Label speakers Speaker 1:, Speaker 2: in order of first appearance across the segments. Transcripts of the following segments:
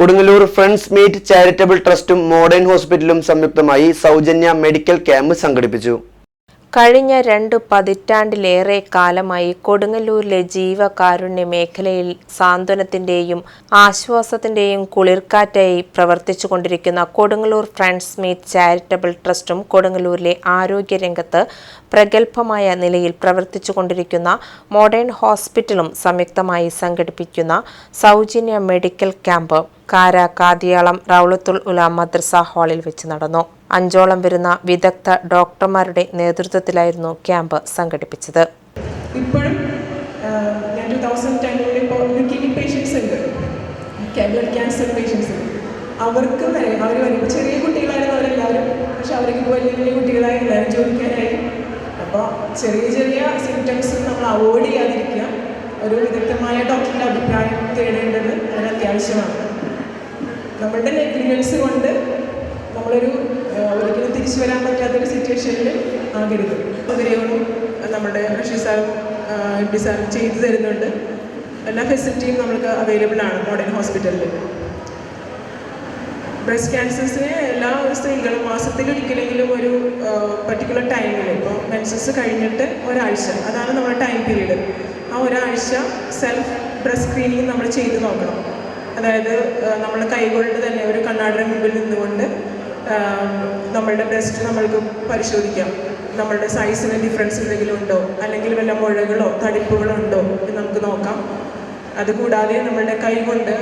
Speaker 1: Kodungallur friends meet charitable ട്രസ്റ്റും modern ഹോസ്പിറ്റലും സംയുക്തമായി സൗജന്യ മെഡിക്കൽ ക്യാമ്പ് സംഘടിപ്പിച്ചു.
Speaker 2: കഴിഞ്ഞ രണ്ട് പതിറ്റാണ്ടിലേറെ കാലമായി കൊടുങ്ങല്ലൂരിലെ ജീവകാരുണ്യ മേഖലയിൽ സാന്ത്വനത്തിന്റെയും ആശ്വാസത്തിന്റെയും കുളിർക്കാറ്റായി പ്രവർത്തിച്ചുകൊണ്ടിരിക്കുന്ന കൊടുങ്ങല്ലൂർ ഫ്രണ്ട്സ് മീറ്റ് ചാരിറ്റബിൾ ട്രസ്റ്റും കൊടുങ്ങല്ലൂരിലെ ആരോഗ്യരംഗത്ത് പ്രഗത്ഭമായ നിലയിൽ പ്രവർത്തിച്ചുകൊണ്ടിരിക്കുന്ന മോഡേൺ ഹോസ്പിറ്റലും സംയുക്തമായി സംഘടിപ്പിക്കുന്ന സൗജന്യ മെഡിക്കൽ ക്യാമ്പ്. കാര കാതിയാളം റൗളത്തുൽ ഉലാം മദ്രസ ഹാളിൽ വെച്ച് നടന്നു. അഞ്ചോളം വരുന്ന വിദഗ്ധ ഡോക്ടർമാരുടെ നേതൃത്വത്തിലായിരുന്നു ക്യാമ്പ് സംഘടിപ്പിച്ചത്.
Speaker 3: അവർക്ക് വരെ അവർ വരുമ്പോൾ ചെറിയ കുട്ടികളായിരുന്നു അവരെല്ലാവരും. പക്ഷെ അവർക്ക് വലിയ വലിയ കുട്ടികളായി എല്ലാവരും ജോലിക്കാനായി അപ്പോൾ ചെറിയ ചെറിയ സിംറ്റംസ് നമ്മൾ അവോയ്ഡ് ചെയ്യാതിരിക്കുക. ഒരു വിദഗ്ധമായ ഡോക്ടറിന്റെ അഭിപ്രായം തേടേണ്ടത് അതിന് അത്യാവശ്യമാണ്. നമ്മളുടെ നെഗ്ലിജൻസ് കൊണ്ട് നമ്മളൊരു ഒരിക്കലും തിരിച്ചു വരാൻ പറ്റാത്തൊരു സിറ്റുവേഷനിൽ ആകരുത്. ഉപരിയോടും നമ്മുടെ ഋഷി സാറും എം ഡി സാറും ചെയ്തു തരുന്നുണ്ട്. എല്ലാ ഫെസിലിറ്റിയും നമ്മൾക്ക് അവൈലബിൾ ആണ് മോഡേൺ ഹോസ്പിറ്റലിൽ ബ്രസ്റ്റ് ക്യാൻസേഴ്സിന് എല്ലാ സ്ത്രീകളും മാസത്തിൽ ഒരിക്കലെങ്കിലും ഒരു പർട്ടിക്കുലർ ടൈമിൽ ഇപ്പോൾ മെൻസസ് കഴിഞ്ഞിട്ട് ഒരാഴ്ച അതാണ് നമ്മുടെ ടൈം പീരീഡ് ആ ഒരാഴ്ച സെൽഫ് ബ്രസ്റ്റ് സ്ക്രീനിങ് നമ്മൾ ചെയ്ത് നോക്കണം. അതായത് നമ്മൾ കൈകൊണ്ട് തന്നെ ഒരു കണ്ണാടിയുടെ മുമ്പിൽ നിന്നുകൊണ്ട് നമ്മളുടെ ബ്രസ്റ്റ് നമ്മൾക്ക് പരിശോധിക്കാം. നമ്മളുടെ സൈസിന് ഡിഫറൻസ് എന്തെങ്കിലും ഉണ്ടോ? അല്ലെങ്കിൽ വല്ല മുഴകളോ തടിപ്പുകളോ ഉണ്ടോ എന്ന് നമുക്ക് നോക്കാം. അതുകൂടാതെ നമ്മളുടെ കൈ കൊണ്ട്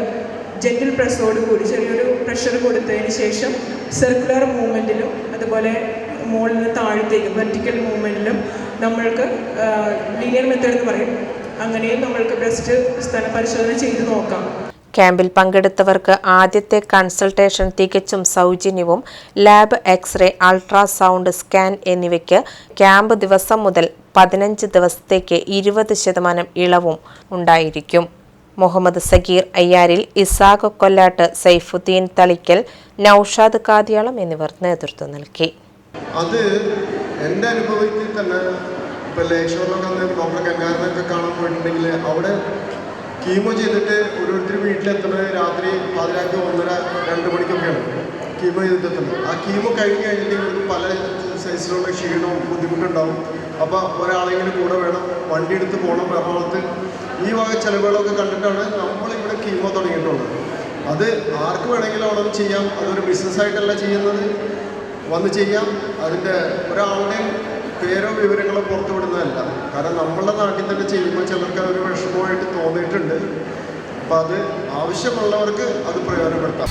Speaker 3: ജെന്റിൽ പ്രസ്സോട് കൂടി ചെറിയൊരു പ്രഷർ കൊടുത്തതിന് ശേഷം സർക്കുലർ മൂവ്മെന്റിലും അതുപോലെ മുകളിൽ നിന്ന് താഴത്തേക്ക് വെർട്ടിക്കൽ മൂവ്മെന്റിലും നമ്മൾക്ക് ലീനിയർ മെത്തേഡ് എന്ന് പറയും. അങ്ങനെയും നമ്മൾക്ക് ബ്രസ്റ്റ് സ്ഥല പരിശോധന ചെയ്ത് നോക്കാം.
Speaker 2: ക്യാമ്പിൽ പങ്കെടുത്തവർക്ക് ആദ്യത്തെ കൺസൾട്ടേഷൻ തികച്ചും സൗജന്യവും ലാബ് എക്സ്റേ അൾട്രാസൗണ്ട് സ്കാൻ എന്നിവയ്ക്ക് ക്യാമ്പ് ദിവസം മുതൽ പതിനഞ്ച് ദിവസത്തേക്ക് ഇരുപത് ശതമാനം ഇളവും ഉണ്ടായിരിക്കും. മുഹമ്മദ് സഗീർ അയ്യാരിൽ ഇസാഖ് കൊല്ലാട്ട് സൈഫുദ്ദീൻ തളിക്കൽ നൌഷാദ് കാദിയാളം എന്നിവർ നേതൃത്വം നൽകി.
Speaker 4: അത് എന്റെ അനുഭവത്തിൽ തന്നെ ഡോക്ടർ ഗംഗാധരനൊക്കെ കാണാൻ പോയിട്ടുണ്ടെങ്കിൽ അവിടെ കീമോ ചെയ്തിട്ട് ഓരോരുത്തർ വീട്ടിലെത്തുന്നത് രാത്രി പതിനാക്ക് ഒന്നര രണ്ട് മണിക്കൊക്കെയാണ് കീമോ ചെയ്തിട്ടെത്തുന്നത്. ആ കീമോ കഴിഞ്ഞ് കഴിഞ്ഞിട്ട് പല സൈസിലുള്ള ക്ഷീണവും ബുദ്ധിമുട്ടുണ്ടാവും. അപ്പോൾ ഒരാളെങ്കിലും കൂടെ വേണം വണ്ടി എടുത്ത് പോകണം എറണാകുളത്ത്. ഈ വക ചിലവുകളൊക്കെ കണ്ടിട്ടാണ് നമ്മളിവിടെ കീമോ തുടങ്ങിയിട്ടുള്ളത്. അത് ആർക്ക് വേണമെങ്കിലും അവിടെ ചെയ്യാം അതൊരു ബിസിനസ്സായിട്ടല്ല ചെയ്യുന്നത്. വന്ന് ചെയ്യാം അതിന്റെ ഒരാളുടെയും പേരോ വിവരങ്ങളോ പുറത്തുവിടുന്നതല്ല. കാരണം നമ്മളുടെ നാട്ടിൽ തന്നെ ചെയ്യുമ്പോൾ ചിലർക്ക് അതൊരു വിഷമമായിട്ട് തോന്നിയിട്ടുണ്ട്. അപ്പം അത് ആവശ്യമുള്ളവർക്ക് അത് പ്രയോജനപ്പെടുത്താം.